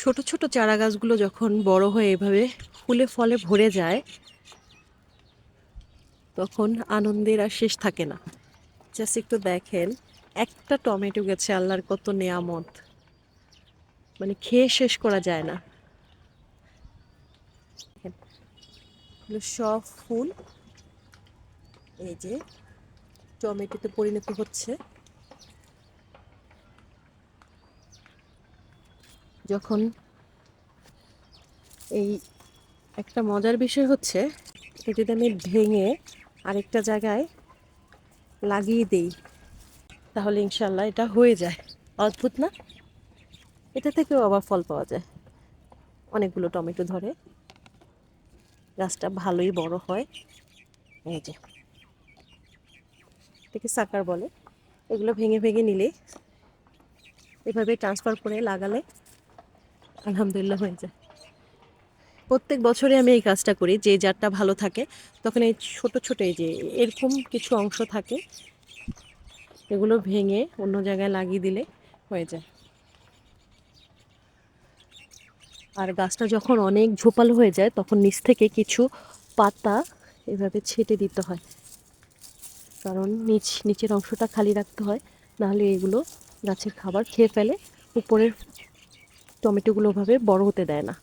ছোট ছোট চারা গাছগুলো যখন বড় হয়ে এভাবে ফুলে ফলে ভরে যায়, তখন আনন্দের আর শেষ থাকে না। জাস্ট একটু দেখেন, একটা টমেটো গেছে, আল্লাহর কত নেয়ামত। মানে খেয়ে শেষ করা যায় না। সব ফুল, এই যে টমেটোতে পরিণত হচ্ছে। যখন এই একটা মজার বিষয় হচ্ছে, এটা যদি আমি ভেঙে আরেকটা জায়গায় লাগিয়ে দিই, তাহলে ইনশাল্লাহ এটা হয়ে যায়। অদ্ভুত না? এটা থেকেও আবার ফল পাওয়া যায়। অনেকগুলো টমেটো ধরে। গাছটা ভালোই বড় হয়। এই যে। এটাকে সাকার বলে। এগুলো ভেঙে ভেঙে নিলে এভাবে ট্রান্সফার করে লাগালে আলহামদুলিল্লাহ হয়ে যায় প্রত্যেক বছরে আমি এই কাজটা করি, যে জারটা ভালো থাকে, তখন এই ছোটো ছোটো এই যে এরকম কিছু অংশ থাকে, এগুলো ভেঙে অন্য জায়গায় লাগিয়ে দিলে হয়ে যায়। আর গাছটা যখন অনেক ঝোপালো হয়ে যায়, তখন নিচ থেকে কিছু পাতা এভাবে ছেটে দিতে হয়। কারণ নিচ, নিচের অংশটা খালি রাখতে হয়, নাহলে এগুলো গাছের খাবার খেয়ে ফেলে, উপরের টমেটোগুলো ওভাবে বড় হতে দেয় না।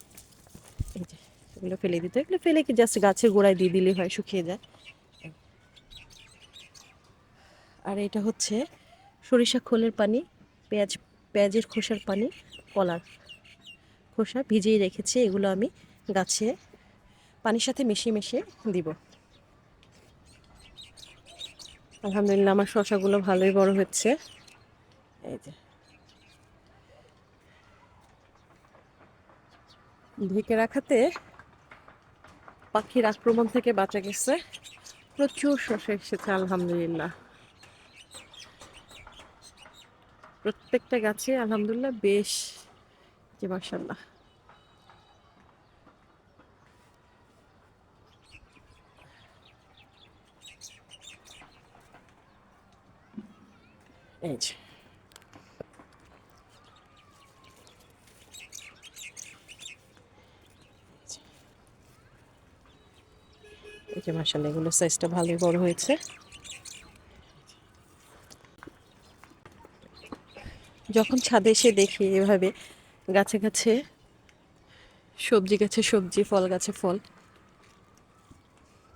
এই যে, এগুলো ফেলে দিতে এগুলো ফেলে কি জাস্ট গাছের গোড়ায় দিয়ে দিলে হয়, শুকিয়ে যায়। আর এটা হচ্ছে সরিষা খোলের পানি, পেঁয়াজ, পেঁয়াজের খোসার পানি, কলার খোসা ভিজিয়ে রেখেছি। এগুলো আমি গাছে পানির সাথে মিশিয়ে মিশিয়ে দিব। আলহামদুলিল্লাহ আমার শশাগুলো ভালোই বড় হচ্ছে। এই যে ঢেকে রাখাতে পাখির আক্রমণ থেকে বাঁচা গেছে। প্রচুর শসা এসেছে, আলহামদুলিল্লাহ। প্রত্যেকটা গাছে, আলহামদুলিল্লাহ, বেশ যে মাসাল্লাহ এই যে। যে মাসাল্লাহ এগুলো সাইজটা ভালোই বড় হয়েছে। যখন ছাদে এসে দেখি এভাবে গাছে গাছে সবজি গাছে সবজি, ফল গাছে ফল,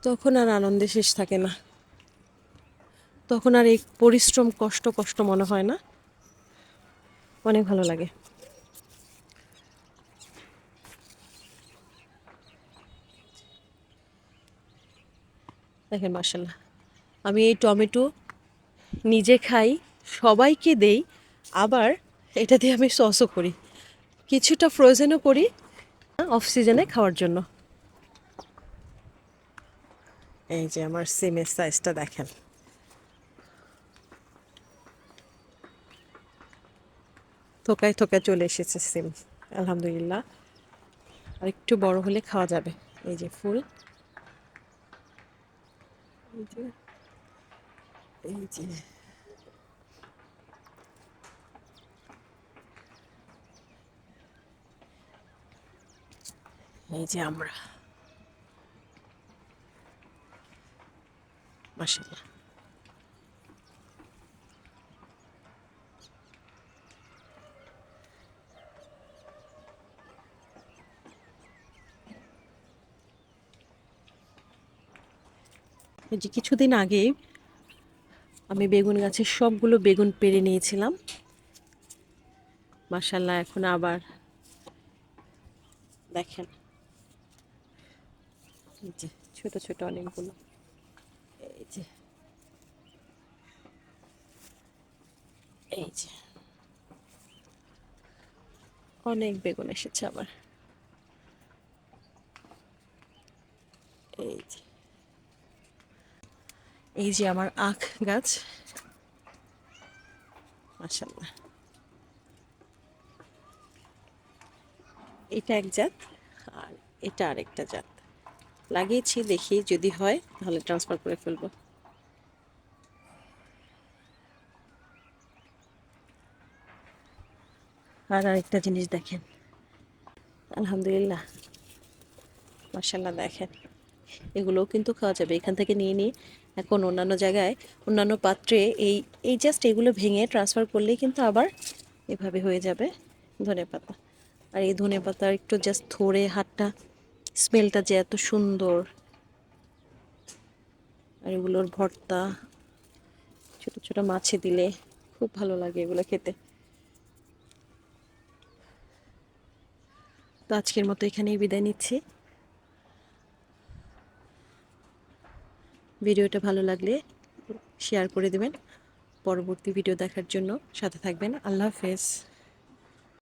তখন আর আনন্দে শেষ থাকে না। তখন আর এই পরিশ্রম কষ্ট কষ্ট মনে হয় না। অনেক ভালো লাগে। দেখেন মাসাল্লাহ আমি এই টমেটো নিজে খাই, সবাইকে দেই, আবার এটা দিয়ে আমি সসও করি। কিছুটা ফ্রোজেনও করি অফ সিজনে খাওয়ার জন্য। এই যে আমার সিমের সাইজটা দেখেন। থোকায় থোকায় চলে এসেছে সিম আলহামদুলিল্লাহ। আর একটু বড় হলে খাওয়া যাবে। এই যে ফুল। এই যে এই যে এই যে আমরা মাশাআল্লাহ যে কিছুদিন আগে আমি বেগুন গাছের সবগুলো বেগুন পেরে নিয়েছিলাম। মাশাল্লাহ এখন আবার দেখেন। যে ছোট ছোট অনেকগুলো। এই যে। এই যে। অনেক বেগুন এসেছে আবার এই যে এই যে আমার আখ গাছ। মাশাল্লাহ এটা এক জাত আর এটা আরেকটা জাত। লাগিয়েছি, দেখি যদি হয়, তাহলে ট্রান্সফার করে ফেলব। আর আরেকটা জিনিস দেখেন। আলহামদুলিল্লাহ। মার্শাল্লাহ দেখেন। এগুলোও কিন্তু খাওয়া যাবে। এখান থেকে নিয়ে নিয়ে এখন অন্যান্য জায়গায় অন্যান্য পাত্রে এই এই জাস্ট এগুলো ভেঙে ট্রান্সফার করলেই কিন্তু আবার এভাবে হয়ে যাবে ধনে পাতা। আর এই ধনে পাতার একটু জাস্ট ধরে হাতটা স্মেলটা যে এত সুন্দর। আর এগুলোর ভর্তা, ছোট ছোট মাছে দিলে খুব ভালো লাগে এগুলো খেতে। তো আজকের মতো এখানেই বিদায় নিচ্ছি। ভিডিওটা ভালো লাগলে শেয়ার করে দেবেন। পরবর্তী ভিডিও দেখার জন্য সাথে থাকবেন। আল্লাহ হাফেজ।